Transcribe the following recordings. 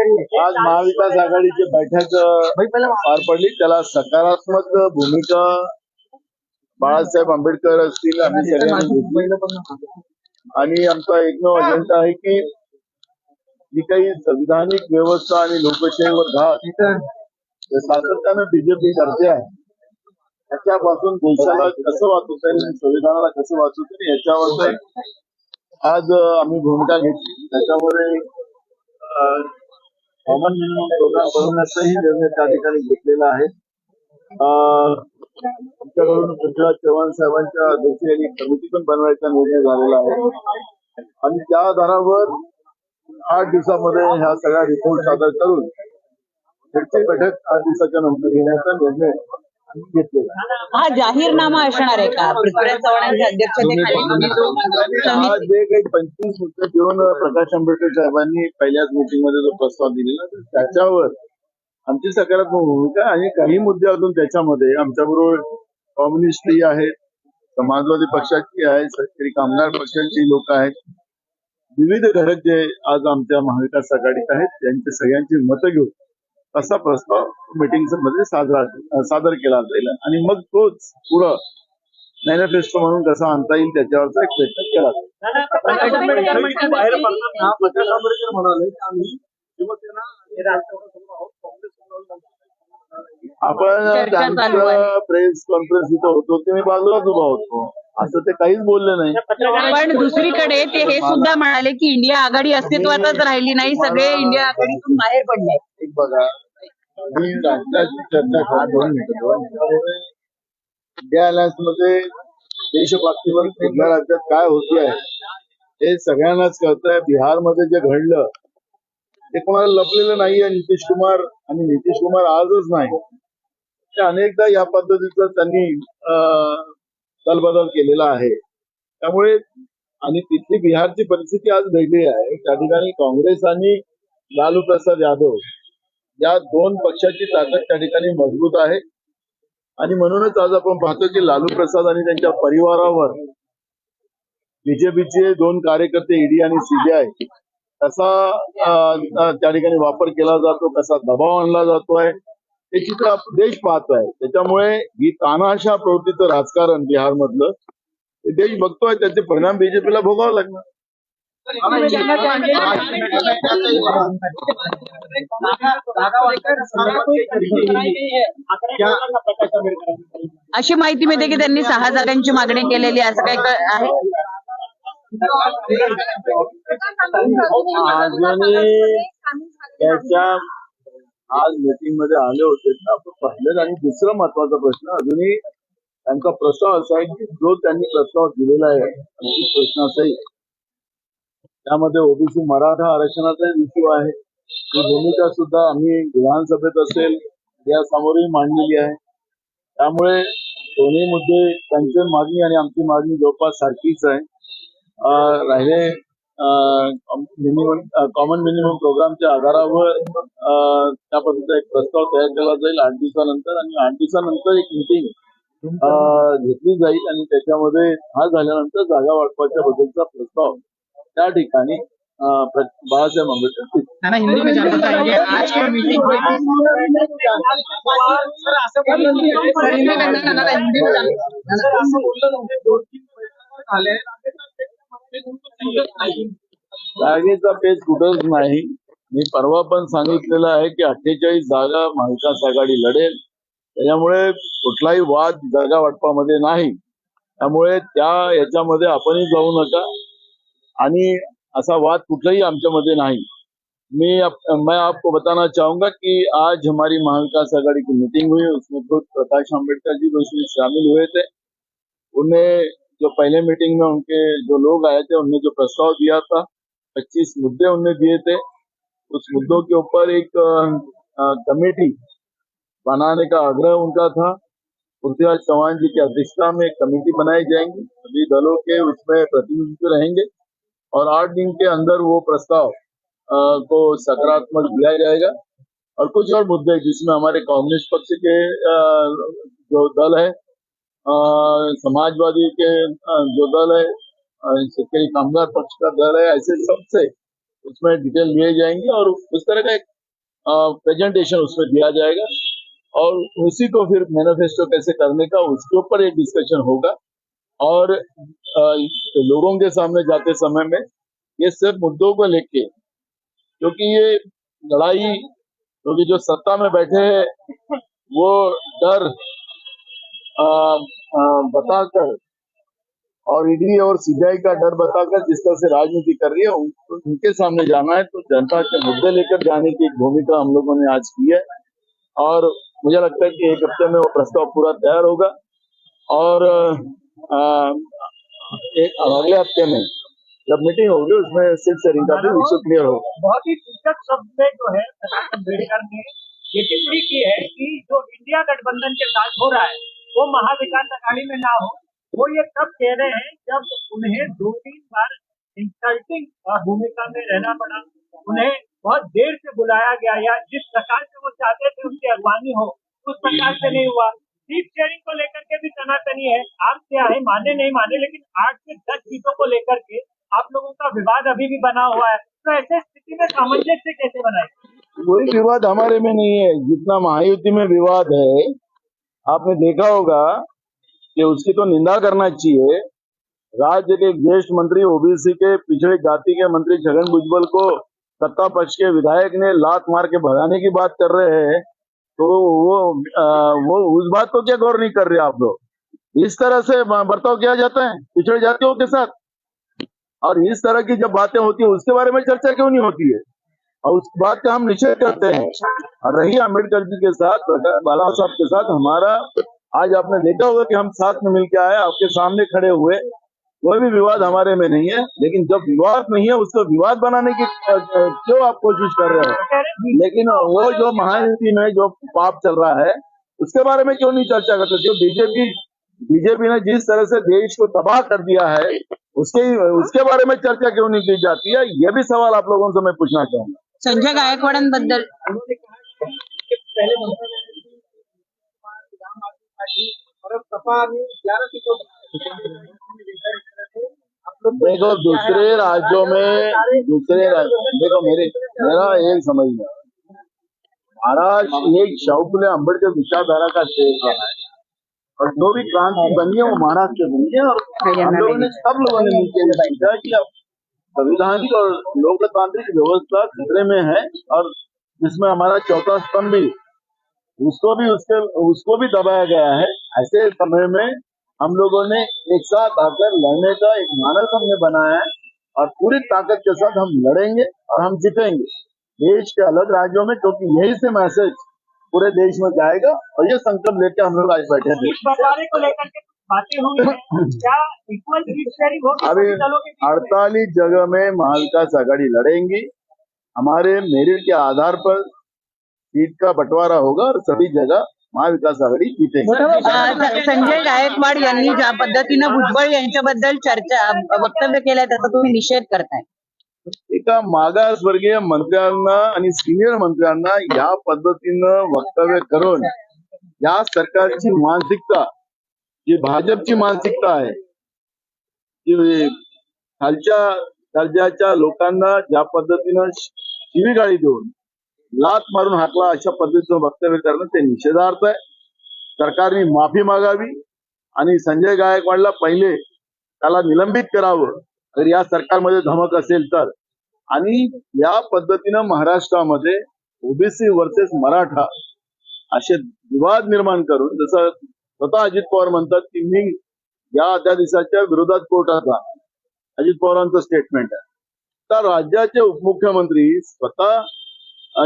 आज महाविकास आघाडीची बैठक पार पडली. त्याला सकारात्मक भूमिका बाळासाहेब आंबेडकर असतील आम्ही सगळ्यांनी घेतली. आणि आमचा एकमेव अजेंडा आहे की जी काही संविधानिक व्यवस्था आणि लोकशाहीवर घात हे सातत्यानं बीजेपी करते आहे त्याच्यापासून देशाला कसं वाचवता येईल आणि संविधानाला कसं वाचवता येईल याच्यावर आज अ, आम्ही भूमिका घेतली. त्याच्यामध्ये कॉमन मिनिमम प्रोग्राम बनवण्याचाही निर्णय त्या ठिकाणी घेतलेला आहे. आमच्याकडून पृथ्वीराज चव्हाण साहेबांच्या अध्यक्षतेखाली कमिटी पण बनवायचा निर्णय झालेला आहे. आणि त्या आधारावर आठ दिवसामध्ये ह्या सगळ्या रिपोर्ट सादर करून पुढची बैठक आठ दिवसाच्या नंतर घेण्याचा निर्णय हा जाहीरनामा असणार आहे का? पृथ्वीराज चव्हाणांच्या अध्यक्षतेखाली? जे काही पंचवीस मुद्दे घेऊन प्रकाश आंबेडकर साहेबांनी पहिल्याच मीटिंगमध्ये जो प्रस्ताव दिलेला त्याच्यावर आमची सकारात्मक भूमिका आणि काही मुद्दे अजून त्याच्यामध्ये. आमच्याबरोबर कम्युनिस्टही आहेत समाजवादी पक्षाची आहे शेतकरी कामगार पक्षाची लोक आहेत. विविध घटक जे आज आमच्या महाविकास आघाडीत आहेत त्यांचे सगळ्यांची मतं घेऊन असा प्रस्ताव मीटिंगमध्ये साजरा सादर केला जाईल. आणि मग तोच पुढं मॅनिफेस्टो म्हणून कसा आणता येईल त्याच्यावरचा एक प्रयत्न केला आपण प्रेस कॉन्फरन्स इथं होतो ते मी बाजूलाच उभा होतो. असं ते काहीच बोलले नाही. पण दुसरीकडे ते हे सुद्धा म्हणाले की इंडिया आघाडी अस्तित्वातच राहिली नाही सगळे इंडिया आघाडीतून बाहेर पडले. एक बघा. मी राज्याची चर्चा करत. दोन मिनिटं दोन मिनिटं. इंडिया अलायन्समध्ये देशभक्तीवर कुठल्या राज्यात काय होती आहे हे सगळ्यांनाच कळतंय. बिहारमध्ये जे घडलं ते कोणाला लपलेलं नाहीये नितीश कुमार आणि नितीश कुमार आजच नाही. ते अनेकदा या पद्धतीचं त्यांनी अं, दलबदल केलेला आहे. त्यामुळे आणि तिथली बिहारची परिस्थिती आज वेगळी आहे. त्या ठिकाणी काँग्रेस आणि लालू प्रसाद यादव या दोन पक्षाची ताकद त्या ठिकाणी मजबूत आहे. आणि म्हणूनच आज आपण पाहतो की लालू प्रसाद आणि त्यांच्या परिवारावर बीजेपीचे दोन कार्यकर्ते ईडी आणि सीबीआय कसा त्या ठिकाणी वापर केला जातो कसा दबाव आणला जातोय हे चित्र आप- देश पाहतोय त्याच्यामुळे ही तानाशा प्रवृत्तीचं राजकारण बिहार मधलं हे देश बघतोय त्याचे परिणाम बीजेपीला भोगावं लागणार. अशी माहिती मिळते की त्यांनी सहा जागांची मागणी केलेली आहे असं काही आहे? त्याच्या आज मीटिंगमध्ये आले होते आपण पाहिलं आणि दुसरा महत्त्वाचा प्रश्न अजूनही त्यांचा प्रस्ताव असा आहे की जो त्यांनी प्रस्ताव दिलेला आहे प्रश्न असाही त्यामध्ये ओबीसी मराठा आरक्षणाचा इश्यू आहे. ही भूमिका सुद्धा आम्ही विधानसभेत असेल या समोरही मांडलेली आहे. त्यामुळे दोन्ही मुद्दे त्यांची मागणी आणि आमची मागणी जवळपास सारखीच आहे. राहिले मिनिमम कॉमन मिनिमम प्रोग्रामच्या आधारावर अं, त्या पद्धतीचा एक प्रस्ताव तयार केला जाईल आठ दिवसानंतर आणि आठ दिवसानंतर एक मिटिंग घेतली जाईल आणि त्याच्यामध्ये हा झाल्यानंतर जागा वाटपाच्या बद्दलचा प्रस्ताव त्या ठिकाणी बाळासाहेब आंबेडकर नाही जागेचा पेच कुठंच नाही. मी परवा पण सांगितलेलं आहे की अठ्ठेचाळीस जागा महाविकास आघाडी लढेल. त्याच्यामुळे कुठलाही वाद जागा वाटपामध्ये नाही. त्यामुळे त्या याच्यामध्ये आपणही जाऊ नका. आणि असा वाद कुठलाही आमच्यामध्ये नाही. मी आप, मैं आपको बताना चाहूंगा कि आज हमारी महाविकास आघाड़ी की मीटिंग हुई. उसमें खुद प्रकाश आम्बेडकर जी भी उसमें शामिल हुए थे. उन्हें जो पहले मीटिंग में उनके जो लोग आए थे उन्होंने जो प्रस्ताव दिया था, पच्चीस मुद्दे उनने दिए थे। उस मुद्दों के ऊपर एक कमेटी बनाने का आग्रह उनका था। पृथ्वीराज चौहान जी की अध्यक्षता में एक कमेटी बनाई जाएँगी। सभी दलों के उसमें प्रतिनिधित्व रहेंगे और आठ दिन के अंदर वो प्रस्ताव को सकारात्मक दिया जाएगा। और कुछ और मुद्दे जिसमें हमारे कम्युनिस्ट पक्ष के जो दल है समाजवादी के जो दल है शेतकरी कामगार पक्ष का दल है, ऐसे सबसे उसमें डिटेल लिए जाएँगे और उस तरह का एक प्रेजेंटेशन उसमें दिया जाएगा। और उसी को फिर मैनिफेस्टो कैसे करने का, उसके ऊपर एक डिस्कशन होगा। और लोगों के सामने जाते समय में ये सब मुद्दों को लेके, क्योंकि ये लड़ाई, क्योंकि जो सत्ता में बैठे हैं, वो डर बताकर और ईडी और सीबीआई का डर बताकर जिस तरह से राजनीति कर रही है, उन- उनके सामने जाना है तो जनता के मुद्दे लेकर जाने की भूमिका हम लोगों ने आज की है। और मुझे लगता है कि एक हफ़्ते में वो प्रस्ताव पूरा तैयार होगा। और एक अगले हफ़्ते में जब मीटिंग होगी, उसमें सिर्फ़ सेरिंग का भी इश्यू क्लियर होगा। बहुत ही सूचक शब्द में जो है अंबेडकर ने, ये टिप्पणी की है कि जो इंडिया गठबंधन के साथ हो रहा है वो महाविकास अघाड़ी में ना हो, वो ये तब कह रहे हैं जब उन्हें दो तीन बार इंसल्टिंग भूमिका में रहना पड़ा। उन्हें बहुत देर से बुलाया गया या जिस प्रकार से वो चाहते थे उनकी अगवानी हो, उस प्रकार से नहीं हुआ। सीट शेयरिंग को लेकर के भी तनातनी है। आप क्या है, माने नहीं माने, लेकिन आठ से दस सीटों को लेकर के आप लोगों का विवाद अभी भी बना हुआ है। तो ऐसे स्थिति में सामंजस्य कैसे बनाए? कोई विवाद हमारे में नहीं है। जितना महायुति में विवाद है आपने देखा होगा कि उसकी तो निंदा करना चाहिए। राज्य के ज्येष्ठ मंत्री ओबीसी के पिछड़े जाति के मंत्री छगन भुजबल को सत्ता पक्ष के विधायक ने लात मार के भगाने की बात कर रहे हैं तो वो आ, वो उस बात को क्या गौर नहीं कर रहे आप लोग? इस तरह से बर्ताव किया जाता है पिछड़े जातियों के साथ। और इस तरह की जब बातें होती है उसके बारे में चर्चा क्यों नहीं होती है? और उस बात का हम निषेध करते हैं। और रही अंबेडकर जी के साथ, बाला साहब के साथ, हमारा, आज आपने देखा होगा कि हम साथ में मिलकर आए, आपके सामने खड़े हुए। कोई भी विवाद हमारे में नहीं है, लेकिन जब विवाद नहीं है, उसको विवाद बनाने की क्यों आप कोशिश कर रहे हो। लेकिन वो जो महायुति में जो पाप चल रहा है, उसके बारे में क्यों नहीं चर्चा करते? जो बीजेपी बीजेपी ने जिस तरह से देश को तबाह कर दिया है, उसके उसके बारे में चर्चा क्यों नहीं की जाती है? ये भी सवाल आप लोगों से मैं पूछना चाहूँगा। संजय गायकवाडांबद्दल. रहे ने ग्यारह सीटों देखो दूसरे राज्यों में दूसरे राज्य देखो मेरे मेरा एक समझना महाराज एक शाहपुले अंबेडकर विचारधारा का देश है और जो भी क्रांति बनी है वो महाराष्ट्र बनी। है और हम लोगों ने सब लोगों ने मिलकर कि अब संविधानिक और लोकतांत्रिक व्यवस्था खतरे में है और जिसमें हमारा चौथा स्तंभ भी, उसको भी उसके, उसको भी दबाया गया है। ऐसे समय में हम लोगों ने एक साथ आकर लड़ने का एक मानस हमने बनाया है और पूरी ताकत के साथ हम लड़ेंगे और हम जीतेंगे। देश के अलग राज्यों में, क्योंकि यही से मैसेज पूरे देश में जाएगा और ये संकल्प लेकर हम लोग आज बैठे थे अभी? अड़तालीस जगह में महाविकास आघाड़ी लड़ेंगी। हमारे मेरिट के आधार पर सीट का बंटवारा होगा और सभी जगह महाविकास आघाडी स- संजय गायकवाड यांनी ज्या पद्धतीनं भुजबळ यांच्याबद्दल चर्चा वक्तव्य केलंय त्याचा तुम्ही निषेध करताय. एका मागासवर्गीय मंत्र्यांना आणि सिनियर मंत्र्यांना या पद्धतीनं वक्तव्य करून या सरकारची मानसिकता जी भाजपची मानसिकता आहे जी खालच्या दर्जाच्या लोकांना ज्या पद्धतीनं शिवीगाळी देऊन लात मारून हाकला अशा पद्धतीचं वक्तव्य करणं ते निषेधार्थ आहे. सरकारने माफी मागावी आणि संजय गायकवाडला पहिले त्याला निलंबित करावं. जर या सरकारमध्ये धमक असेल तर. आणि या पद्धतीनं महाराष्ट्रामध्ये ओबीसी वर्सेस मराठा असे विवाद निर्माण करून जसं स्वतः अजित पवार म्हणतात की मी या अध्यादेशाच्या विरोधात कोर्टाचा अजित पवारांचं स्टेटमेंट आहे. तर राज्याचे उपमुख्यमंत्री स्वतः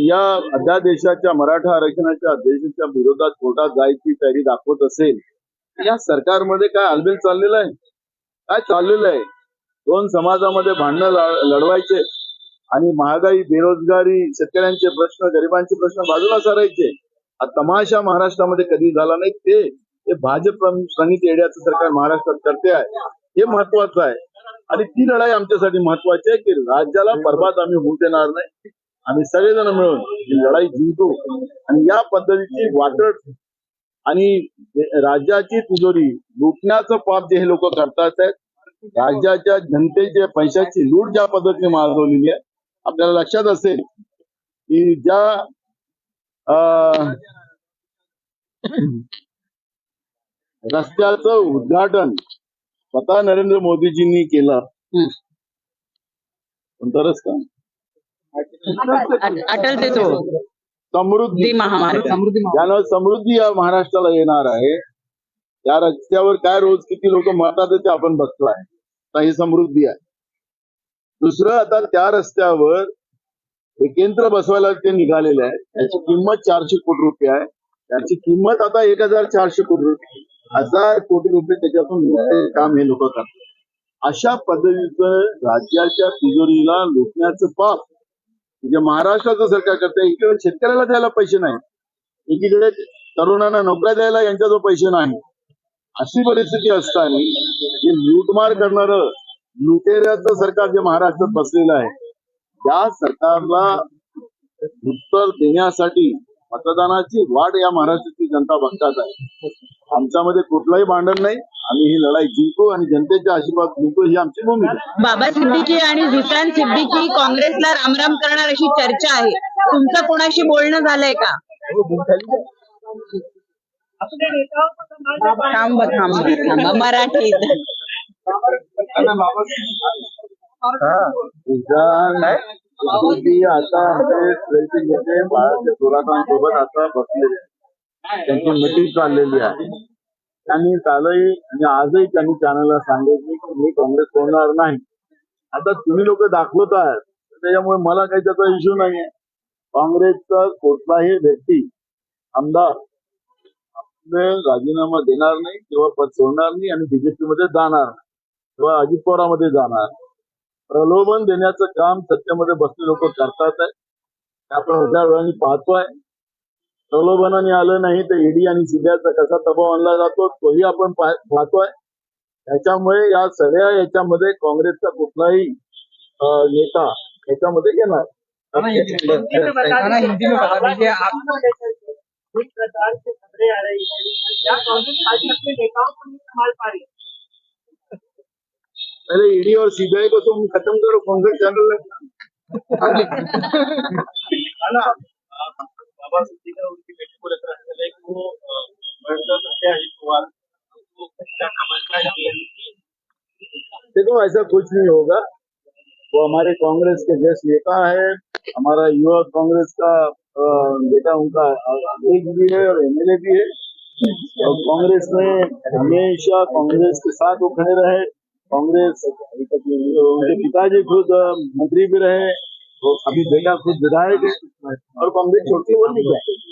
या अध्यादेशाच्या मराठा आरक्षणाच्या अध्यादेशाच्या विरोधात कोर्टात जायची तयारी दाखवत असेल या सरकारमध्ये काय अलबेल चाललेलं आहे? काय चाललेलं आहे? दोन समाजामध्ये भांडणं लढवायचे आणि महागाई बेरोजगारी शेतकऱ्यांचे प्रश्न गरिबांचे प्रश्न बाजूला सारायचे. हा तमाशा महाराष्ट्रामध्ये कधी झाला नाही ते ते भाजप संगीत येड्याचं सरकार महाराष्ट्रात करते आहे हे महत्वाचं आहे. आणि ती लढाई आमच्यासाठी महत्वाची आहे की राज्याला बर्बाद आम्ही होऊ देणार नाही. आम्ही सगळेजण मिळून ही लढाई जिंकू. आणि या पद्धतीची वाटत आणि राज्याची तिजोरी लुटण्याचं पाप जे हे लोक करतात आहेत राज्याच्या जनतेच्या पैशाची लूट ज्या पद्धतीने माजवलेली आहे आपल्याला लक्षात असेल की ज्या अं, रस्त्याचं उद्घाटन स्वतः नरेंद्र मोदीजींनी केलं. रस्ता अट- अटल ते तो समृद्धी महामार्ग. ज्यानं समृद्धी या महाराष्ट्राला येणार आहे त्या रस्त्यावर काय रोज किती लोक मरतात हे ते आपण बघतोय. आता ही समृद्धी आहे. दुसरं आता त्या रस्त्यावर एक केंद्र बसवायला ते निघालेले आहे त्याची किंमत चारशे कोटी रुपये आहे. त्याची किंमत आता एक हजार चारशे कोटी रुपये. हजार कोटी रुपये त्याच्यातून काम हे लोक करतात. अशा पद्धतीचं राज्याच्या तिजोरीला लुटण्याचं पाप म्हणजे महाराष्ट्राचं सरकार करते एकीकडे शेतकऱ्याला द्यायला पैसे नाही एकीकडे तरुणांना नोकऱ्या द्यायला यांच्याजवळ पैसे नाही अशी परिस्थिती असताना जे लूटमार करणार लुटेऱ्याचं सरकार जे महाराष्ट्रात बसलेलं आहे त्या सरकारला उत्तर देण्यासाठी मतदानाची वाट या महाराष्ट्राची जनता बघतात आहे. आमच्यामध्ये कुठलंही भांडण नाही. आम्ही ही लढाई जिंकू आणि जनतेचे आशीर्वाद जिंकू ही आमची भूमिका. आहे. बाबा सिद्दीकी आणि झुसान सिद्दीकी काँग्रेसला रामराम करणार अशी चर्चा आहे. तुमचं कोणाशी बोलणं झालंय का? थांब थांब थांब. मराठीत. विधान मोदी आता आमचे नेते थोरातांसोबत आता बसलेले. आहेत. त्यांची मिटिंग चाललेली आहे. त्यांनी कालही आणि आजही त्यांनी चॅनलला सांगितले की मी काँग्रेस सोडणार नाही. आता तुम्ही लोक दाखवत आहात. त्याच्यामुळे मला काही त्याचा इश्यू नाहीये. काँग्रेसचा कुठलाही व्यक्ती आमदार आपले राजीनामा देणार नाही किंवा पद सोडणार नाही आणि बीजेपी मध्ये जाणार किंवा अजित पवारामध्ये जाणार प्रलोभन देण्याचं काम सत्तेमध्ये बसले लोक करतात आहे. आपण उद्या वेळाने पाहतोय प्रलोभनाने आलं नाही तर ईडी आणि सीबीआयचा कसा दबाव आणला जातो तोही आपण पाह- पाहतोय. त्याच्यामुळे या सगळ्या याच्यामध्ये काँग्रेसचा कुठलाही नेता याच्यामध्ये येणार. है है. पहले ईडी और सीबीआई को तुम खत्म करो कांग्रेस चैनल उनकी बेटी को लेकर वो देखो, ऐसा कुछ नहीं होगा। वो हमारे कांग्रेस के जैसे नेता है, हमारा युवा कांग्रेस का बेटा उनका अध्यक्ष भी है और एमएलए भी है। और कांग्रेस में हमेशा कांग्रेस के साथ वो खड़े रहे। कांग्रेस उनके पिताजी खुद मंत्री भी रहे। वो अभी बेटा खुद विधायक है और कांग्रेस छोड़ के वो नहीं है